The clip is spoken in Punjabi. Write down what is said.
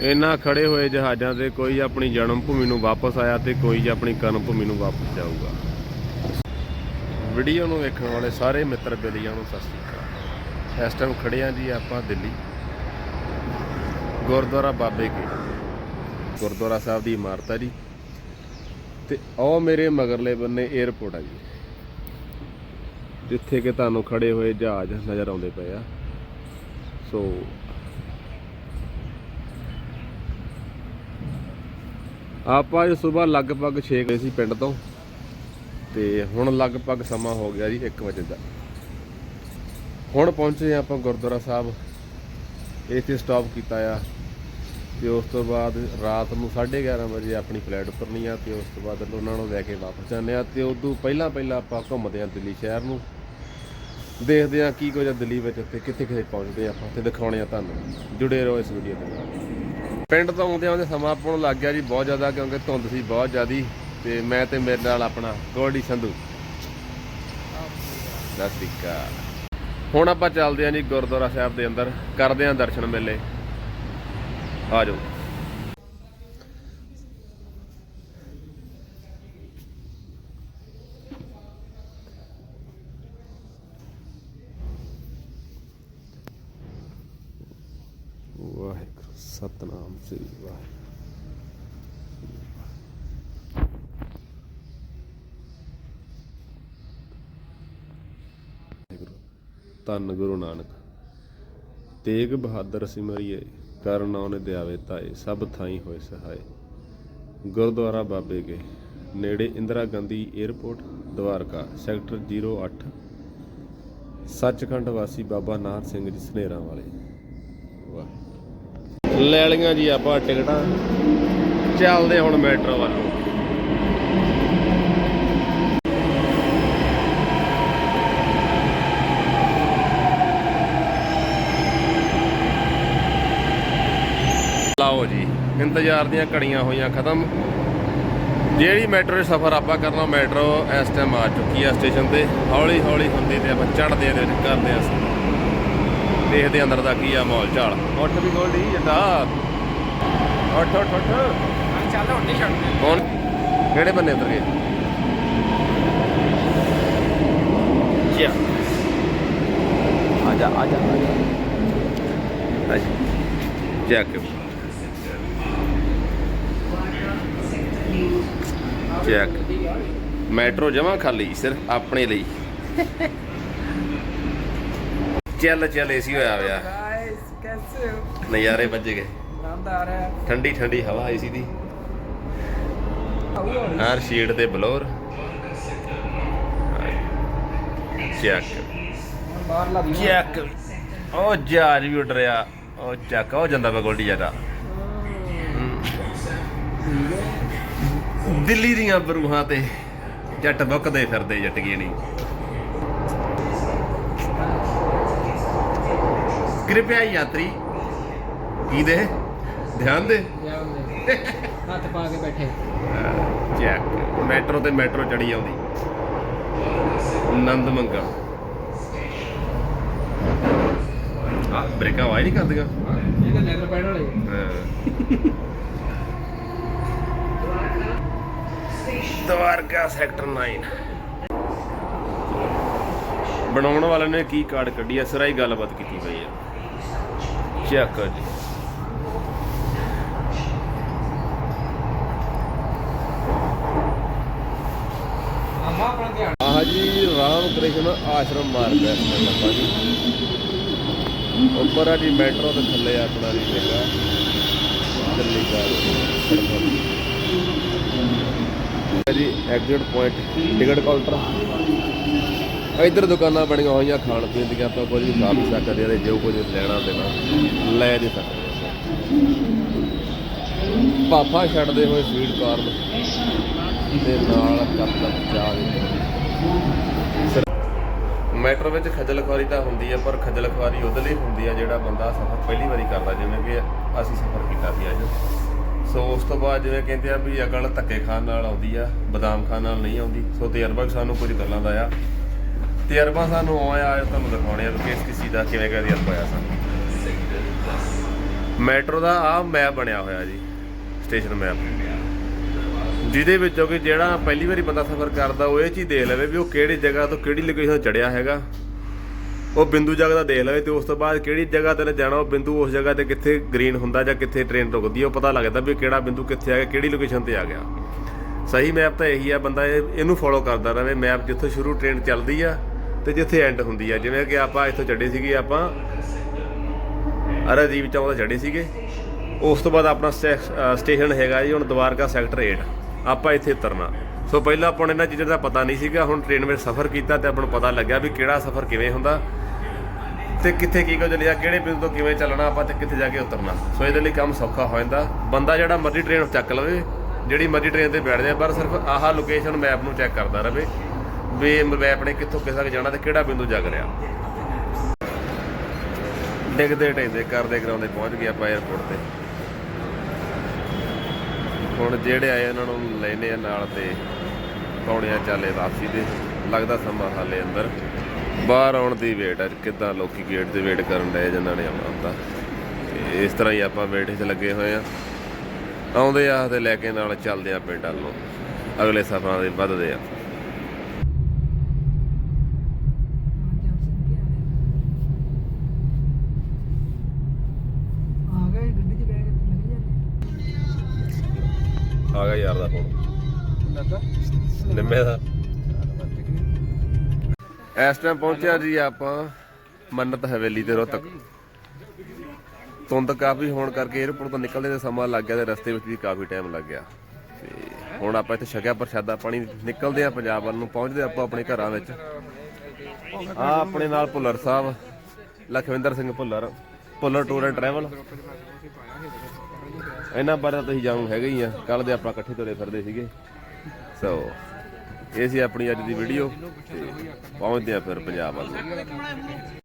ਇਹਨਾਂ ਖੜੇ ਹੋਏ ਜਹਾਜ਼ਾਂ ਤੇ ਕੋਈ ਆਪਣੀ ਜਨਮ ਭੂਮੀ ਨੂੰ ਵਾਪਸ ਆਇਆ ਤੇ ਕੋਈ ਆਪਣੀ ਕਰਮ ਭੂਮੀ ਨੂੰ ਵਾਪਸ ਜਾਊਗਾ। ਵੀਡੀਓ ਨੂੰ ਵੇਖਣ ਵਾਲੇ ਸਾਰੇ ਮਿੱਤਰ ਬੇਲੀਆਂ ਨੂੰ ਸਤਿ ਸ਼੍ਰੀ ਅਕਾਲ। ਇਸ ਟਾਈਮ ਖੜੇ ਆਂ ਜੀ ਆਪਾਂ ਦਿੱਲੀ। ਗੁਰਦੁਆਰਾ ਬਾਬੇ ਕੇ। ਗੁਰਦੁਆਰਾ ਸਾਹਿਬ ਦੀ ਇਮਾਰਤ ਆ ਜੀ। ਤੇ ਉਹ ਮੇਰੇ ਮਗਰਲੇ ਬੰਨੇ 에어ਪੋਰਟ ਆ ਜੀ। ਜਿੱਥੇ ਕਿ ਤੁਹਾਨੂੰ ਖੜੇ ਹੋਏ ਜਹਾਜ਼ ਨਜ਼ਰ ਆਉਂਦੇ ਪਏ ਆ। ਸੋ ਆਪਾਂ ਅੱਜ ਸਵੇਰ ਲਗਭਗ 6 ਵਜੇ ਸੀ ਪਿੰਡ ਤੋਂ। ਤੇ ਹੁਣ ਲਗਭਗ ਸਮਾਂ ਹੋ ਗਿਆ ਜੀ 1 ਵਜੇ ਦਾ। ਹੁਣ ਪਹੁੰਚੇ ਹਾਂ ਆਪਾਂ ਗੁਰਦੁਆਰਾ ਸਾਹਿਬ। ਇੱਥੇ ਸਟਾਪ ਕੀਤਾ ਆ। ਤੇ ਉਸ ਤੋਂ ਬਾਅਦ ਰਾਤ ਨੂੰ 11:30 ਵਜੇ ਆਪਣੀ ਫਲੈਟ ਉਤਰਨੀ ਆ ਤੇ ਉਸ ਤੋਂ ਬਾਅਦ ਉਹਨਾਂ ਨੂੰ ਲੈ ਕੇ ਵਾਪਸ ਜਾਂਦੇ ਆ ਤੇ ਉਦੋਂ ਪਹਿਲਾਂ ਪਹਿਲਾਂ ਆਪਾਂ ਘੁੰਮਦੇ ਆ ਦਿੱਲੀ ਸ਼ਹਿਰ ਨੂੰ। ਦੇਖਦੇ ਆ ਕੀ ਕੁਝ ਆ ਦਿੱਲੀ ਵਿੱਚ ਤੇ ਕਿੱਥੇ ਕਿੱਥੇ ਪਹੁੰਚਦੇ ਆ ਆਪਾਂ ਤੇ ਦਿਖਾਉਣੇ ਆ ਤੁਹਾਨੂੰ। ਜੁੜੇ ਰਹੋ ਇਸ ਵੀਡੀਓ ਦੇ ਨਾਲ। ਪਿੰਡ ਤੋਂ ਆਉਂਦੇ ਆਉਂਦੇ ਸਮਾਂ ਆਪਾਂ ਨੂੰ ਲੱਗ ਗਿਆ ਜੀ, ਬਹੁਤ ਜ਼ਿਆਦਾ, ਕਿਉਂਕਿ ਧੁੰਦ ਸੀ ਬਹੁਤ ਜ਼ਿਆਦੀ, ਤੇ ਮੈਂ ਤੇ ਮੇਰੇ ਨਾਲ ਆਪਣਾ ਗੋਲਡੀ ਸੰਧੂ। ਸਤਿ ਸ਼੍ਰੀ ਅਕਾਲ। ਹੁਣ ਆਪਾਂ ਚੱਲਦੇ ਆਂ ਜੀ ਗੁਰਦੁਆਰਾ ਸਾਹਿਬ ਦੇ ਅੰਦਰ, ਕਰਦੇ ਆਂ ਦਰਸ਼ਨ ਮੇਲੇ। ਆ ਜਾਓ ਵਾਹਿਗੁਰੂ ਸਤਨਾਮ, ਸ੍ਰੀ ਵਾਹਿਗੁਰੂ। ਧੰਨ ਗੁਰੂ ਨਾਨਕ, ਤੇਗ ਬਹਾਦਰ ਸਿਮਰਿਏ, ਕਰ ਨਾਉ ਦਿਆਵੇ ਤਾਏ, ਸਭ ਥਾਈ ਹੋਏ ਸਹਾਏ। ਗੁਰਦੁਆਰਾ ਬਾਬੇ ਕੇ, ਨੇੜੇ ਇੰਦਰਾ ਗਾਂਧੀ 에ਅਰਪੋਰਟ ਦਵਾਰਕਾ, ਸੈਕਟਰ 08 ਸੱਚਖੰਡ ਵਾਸੀ ਬਾਬਾ ਨਾਹਰ ਸਿੰਘ ਜੀ, ਸਨੇਰਾਂ ਵਾਲੇ। ਲੈ ਲਈਆਂ ਜੀ ਆਪਾਂ ਟਿਕਟਾਂ। ਚੱਲਦੇ ਹੁਣ ਮੈਟਰੋ ਵੱਲ। ਲਾਓ ਜੀ, ਇੰਤਜ਼ਾਰ ਦੀਆਂ ਘੜੀਆਂ ਹੋਈਆਂ ਖਤਮ। ਜਿਹੜੀ ਮੈਟਰੋ 'ਚ ਸਫ਼ਰ ਆਪਾਂ ਕਰਨਾ ਮੈਟਰੋ ਇਸ ਟਾਈਮ ਆ ਚੁੱਕੀ ਆ ਸਟੇਸ਼ਨ ਤੇ। ਹੌਲੀ ਹੌਲੀ ਹੁੰਦੀ ਤੇ ਆਪਾਂ ਚੜ੍ਹਦੇ ਆ ਦੇ ਕਰਦੇ ਆ ਅਸੀਂ ਦੇਖਦੇ ਅੰਦਰ ਦਾ ਕੀ ਆ ਮਾਹੌਲ ਚਾਲ। ਉੱਠ ਵੀ ਗੋਲਡੀ ਜੱਟਾ। ਉੱਠ ਉੱਠ ਉੱਠ। ਚੱਲ ਹੁਣ ਨਹੀਂ ਛੱਡਦੇ। ਕੌਣ ਕਿਹੜੇ ਬੰਨੇ ਉਤਰ ਗਏ? ਚਿਆ ਆਜਾ ਆਜਾ ਆਜਾ। ਹਾਂਜੀ ਚੈੱਕ ਚੈੱਕ ਮੈਟਰੋ ਜਮਾ ਖਾਲੀ ਸਿਰਫ ਆਪਣੇ ਲਈ। ਚੱਲ ਚੱਲ ਏਸੀ ਹੋਇਆ ਹੋਇਆ ਗਾਇਸ ਕੈਸੇ ਹੋ? ਨਜ਼ਾਰੇ ਵੱਜ ਗਏ। ਆਨੰਦ ਆ ਰਿਹਾ। ਹੈ ਠੰਡੀ ਠੰਡੀ ਹਵਾ ਏਸੀ ਦੀ। ਹਰ ਸ਼ੀਟ ਤੇ ਬਲੋਰ। ਚੈੱਕ। ਬਾਹਰ ਲੱਗ ਚੈੱਕ। ਉਹ ਜਹਾਜ਼ ਵੀ ਉੱਡ ਰਿਹਾ। ਉਹ ਚੱਕ ਉਹ ਜਾਂਦਾ ਵਾ ਗੋਲਡੀ ਜ਼ਿਆਦਾ। ਦਿੱਲੀ ਦੀਆਂ ਬਰੂਹਾਂ ਤੇ ਜੱਟ ਬੁੱਕਦੇ ਫਿਰਦੇ ਜੱਟਗੀ ਨਹੀਂ। ਕਿਰਪਿਆ ਯਾਤਰੀ। ਕੀ ਦੇ? ਧਿਆਨ ਦੇ? ਹੱਥ ਪਾ ਕੇ ਬੈਠੇ। ਚੈੱਕ ਮੈਟਰੋ ਤੇ ਮੈਟਰੋ ਚੜੀ ਆਉਂਦੀ। ਨੰਦ ਮੰਗਾ। ਆ ਬ੍ਰੇਕਾਂ ਵਾਈ ਨਹੀਂ ਕਰਦੀਆਂ। ਇਹ ਤਾਂ ਲੈਦਰ ਪੈਣ ਵਾਲੇ। ਦਵਾਰਕਾ ਸੈਕਟਰ 9 ਬਣਾਉਣ ਵਾਲੇ ਨੇ ਕੀ ਕਾਰਡ ਕੱਢੀ ਐ ਸਰਾਈ ਗੱਲਬਾਤ ਕੀਤੀ ਪਈ ਹੈ ਚੈੱਕ ਜੀ ਆਹ ਜੀ ਰਾਮ ਕ੍ਰਿਸ਼ਨ ਆਸ਼ਰਮ ਮਾਰਗ ਹੈ ਆਪਾਂ ਜੀ। ਉੱਪਰ ਆ ਜੀ ਮੈਟਰੋ ਤੇ ਥੱਲੇ ਆਪਣਾ ਜੀ ਹੈਗਾ ਦਿੱਲੀ ਦਾ ਜੀ ਐਗਜ਼ਿਟ ਪੁਆਇੰਟ ਟਿਕਟ ਕਾਊਂਟਰ ਇੱਧਰ ਦੁਕਾਨਾਂ ਬਣੀਆਂ ਹੋਈਆਂ ਖਾਣ ਪੀਣ ਦੀਆਂ, ਆਪਾਂ ਕੁਝ ਵੀ ਖਾ ਵੀ ਸਕਦੇ ਹਾਂ ਤੇ ਜੋ ਕੁਝ ਲੈਣਾ ਦੇਣਾ, ਲੈ ਨਹੀਂ ਸਕਦੇ ਹਾਂ। ਪਾਪਾ ਛੱਡਦੇ ਹੋਏ ਸਵੀਟ ਕਾਰਨ ਦੇ ਨਾਲ ਕੱਪ ਕੱਪ ਚਾਹ ਦੇ ਮੈਟਰੋ ਵਿੱਚ ਖੱਜਲ ਖੁਆਰੀ ਤਾਂ ਹੁੰਦੀ ਹੈ ਪਰ ਖੱਜਲ ਖੁਆਰੀ ਉਹਦੇ ਲਈ ਹੁੰਦੀ ਹੈ ਜਿਹੜਾ ਬੰਦਾ ਸਫ਼ਰ ਪਹਿਲੀ ਵਾਰੀ ਕਰਦਾ, ਜਿਵੇਂ ਕਿ ਅਸੀਂ ਸਫ਼ਰ ਕੀਤਾ ਸੀ ਅੱਜ। ਸੋ ਉਸ ਤੋਂ ਬਾਅਦ ਜਿਵੇਂ ਕਹਿੰਦੇ ਆ ਵੀ ਅਕਲ ਧੱਕੇ ਖਾਣ ਨਾਲ ਆਉਂਦੀ ਆ, ਬਦਾਮ ਖਾਣ ਨਾਲ ਨਹੀਂ ਆਉਂਦੀ। ਸੋ ਤਜਰਬਾ ਸਾਨੂੰ ਕੁਝ ਗੱਲਾਂ ਦਾ ਆ। ਤਜਰਬਾ ਸਾਨੂੰ ਆਇਆ ਤੁਹਾਨੂੰ ਦਿਖਾਉਣੇ ਆ ਕਿ ਕਿਸ ਕਿਸ ਦਾ ਕਿਵੇਂ ਕਿਵੇਂ ਤਜਰਬਾ ਆ ਸਾਨੂੰ? ਮੈਟਰੋ ਦਾ ਆ ਮੈਪ ਬਣਿਆ ਹੋਇਆ ਜੀ, ਸਟੇਸ਼ਨ ਮੈਪ। ਜਿਹਦੇ ਵਿੱਚੋਂ ਕਿ ਜਿਹੜਾ ਪਹਿਲੀ ਵਾਰੀ ਬੰਦਾ ਸਫ਼ਰ ਕਰਦਾ, ਉਹ ਇਹ ਚੀਜ਼ ਦੇਖ ਲਵੇ ਵੀ ਉਹ ਕਿਹੜੀ ਜਗ੍ਹਾ ਤੋਂ ਕਿਹੜੀ ਲੋਕੇਸ਼ਨ ਚੜਿਆ ਹੈਗਾ। ਉਹ ਬਿੰਦੂ ਜਗ੍ਹਾ ਦਾ ਦੇਖ ਲਵੇ ਤੇ ਉਸ ਤੋਂ ਬਾਅਦ ਕਿਹੜੀ ਜਗ੍ਹਾ ਤੇ ਜਾਣਾ, ਉਹ ਬਿੰਦੂ ਉਸ ਜਗ੍ਹਾ ਤੇ ਕਿੱਥੇ ਗ੍ਰੀਨ ਹੁੰਦਾ ਜਾਂ ਕਿੱਥੇ ਟ੍ਰੇਨ ਰੁਕਦੀ ਹੈ ਉਹ ਪਤਾ ਲੱਗਦਾ ਵੀ ਕਿਹੜਾ ਬਿੰਦੂ ਕਿੱਥੇ ਆ ਗਿਆ, ਕਿਹੜੀ ਲੋਕੇਸ਼ਨ ਤੇ ਆ ਗਿਆ। ਸਹੀ ਮੈਪ ਤਾਂ ਇਹੀ ਆ, ਬੰਦਾ ਇਹਨੂੰ ਫੋਲੋ ਕਰਦਾ ਰਹੇ ਮੈਪ ਜਿੱਥੋਂ ਸ਼ੁਰੂ ਟ੍ਰੇਨ ਚੱਲਦੀ ਆ ਤੇ ਜਿੱਥੇ ਐਂਡ ਹੁੰਦੀ ਆ, ਜਿਵੇਂ ਕਿ ਆਪਾਂ ਇੱਥੋਂ ਚੱਡੇ ਸੀਗੇ, ਆਪਾਂ ਅਰਾਜੀਵ ਚੌਂਕ ਤੋਂ ਚੜੇ ਸੀਗੇ। ਉਸ ਤੋਂ ਬਾਅਦ ਆਪਣਾ ਸਟੇ- ਸਟੇਸ਼ਨ ਹੈਗਾ ਜੀ, ਹੁਣ ਦਵਾਰਕਾ ਸੈਕਟਰ 8 ਆਪਾਂ ਇੱਥੇ ਉਤਰਨਾ। ਸੋ ਪਹਿਲਾਂ ਆਪਾਂ ਨੂੰ ਇਹਨਾਂ ਚੀਜ਼ਾਂ ਦਾ ਪਤਾ ਨਹੀਂ ਸੀਗਾ, ਹੁਣ ਟ੍ਰੇਨ ਵਿੱਚ ਸਫ਼ਰ ਕੀਤਾ ਤੇ ਆਪਾਂ ਨੂੰ ਪਤਾ ਲੱਗਿਆ ਵੀ ਕਿਹੜਾ ਸਫ਼ਰ ਕਿਵੇਂ ਹੁੰਦਾ। ਤੇ ਕਿੱਥੇ ਕੀ ਕੁਝ ਚੱਲਿਆ ਕਿਹੜੇ ਬਿੰਦੂ ਤੋਂ ਕਿਵੇਂ ਚੱਲਣਾ, ਆਪਾਂ ਤੇ ਕਿੱਥੇ ਜਾ ਕੇ ਉਤਰਨਾ। ਸੋ ਇਹਦੇ ਲਈ ਕੰਮ ਸੌਖਾ ਹੋ ਜਾਂਦਾ। ਬੰਦਾ ਜਿਹੜਾ ਮਰਜ਼ੀ ਟ੍ਰੇਨ ਚੱਕ ਲਵੇ, ਜਿਹੜੀ ਮਰਜ਼ੀ ਟ੍ਰੇਨ ਤੇ ਬੈਠ ਜਾਏ, ਪਰ ਸਿਰਫ ਆਹ ਲੋਕੇਸ਼ਨ ਮੈਪ ਨੂੰ ਚੈੱਕ ਕਰਦਾ ਰਹੇ। ਵੀ ਮੈਪ ਨੇ ਕਿੱਥੋਂ ਕਿਸ ਤੱਕ ਜਾਣਾ ਤੇ ਕਿਹੜਾ ਬਿੰਦੂ ਜਗ ਰਿਹਾ? ਡਿੱਗਦੇ ਢੈਂਦੇ ਕਰਦੇ ਕਰਾਉਂਦੇ ਪਹੁੰਚ ਗਏ ਆਪਾਂ 에어ਪੋਰਟ ਤੇ। ਹੁਣ ਜਿਹੜੇ ਆਏ ਉਹਨਾਂ ਨੂੰ ਲੈਨੇ ਆ ਨਾਲ ਤੇ ਪਾਉਣੇ ਚਾਲੇ ਵਾਪਸੀ ਦੇ। ਲੱਗਦਾ ਸਮਾਂ ਹਾਲੇ ਅੰਦਰ। ਬਾਹਰ ਆਉਣ ਦੀ ਵੇਟ ਹੈ ਕਿੱਦਾਂ ਲੋਕੀ ਗੇਟ ਤੇ ਵੇਟ ਕਰਨ ਡਏ ਜਿਨ੍ਹਾਂ ਨੇ ਆਉਣਾ ਹੁੰਦਾ। ਇਸ ਤਰ੍ਹਾਂ ਹੀ ਆਪਾਂ ਵੇਟ 'ਚ ਲੱਗੇ ਹੋਏ ਆ। ਆਉਂਦੇ ਆ ਤੇ ਲੈ ਕੇ ਨਾਲ ਚੱਲਦੇ ਆ ਪਿੰਡ ਨੂੰ। ਅਗਲੇ ਸਫ਼ਰਾਂ ਦੇ ਵੱਧਦੇ ਆ ਗਏ ਗੱਡੀ 'ਚ ਬਹਿ ਕੇ ਲੱਗ ਜਾਂਦੇ ਆ ਗਿਆ ਯਾਰ ਦਾ ਫੋਨ ਨਿੰਮੇ ਦਾ। ਇਸ ਟਾਈਮ ਪਹੁੰਚਿਆ ਜੀ ਆਪਾਂ ਮੰਨਤ ਹਵੇਲੀ ਤੇ ਰੋਤਕ ਧੁੰਦ ਕਾਫੀ ਹੋਣ ਕਰਕੇ 에어ਪੋਰਟ ਤੋਂ ਨਿਕਲਦੇ ਤੇ ਸਮਾਂ ਲੱਗ ਗਿਆ ਤੇ ਰਸਤੇ ਵਿੱਚ ਵੀ ਕਾਫੀ ਟਾਈਮ ਲੱਗ ਗਿਆ। ਤੇ ਹੁਣ ਆਪਾਂ ਇੱਥੇ ਛਕਿਆ ਪ੍ਰਸ਼ਾਦਾ ਪਾਣੀ ਨਿਕਲਦੇ ਆ ਪੰਜਾਬ ਵੱਲ ਨੂੰ ਪਹੁੰਚਦੇ ਆਪਾਂ ਆਪਣੇ ਘਰਾਂ ਵਿੱਚ। ਆ ਆਪਣੇ ਨਾਲ Bhullar Sahib Lakhwinder Singh Bhullar Bhullar tour and travel ਇਹਨਾਂ ਬਾਰੇ ਤਾਂ ਤੁਸੀਂ ਜਾਣੂ ਹੈਗੇ ਹੀ ਆ। ਕੱਲ ਦੇ ਆਪਾਂ ਇਕੱਠੇ ਤੁਰੇ ਫਿਰਦੇ ਸੀਗੇ। ਸੋ ਇਹ ਸੀ ਆਪਣੀ ਅੱਜ ਦੀ ਵੀਡੀਓ ਤੇ ਪਹੁੰਚਦੇ ਆ ਫਿਰ ਪੰਜਾਬ ਵੱਲ।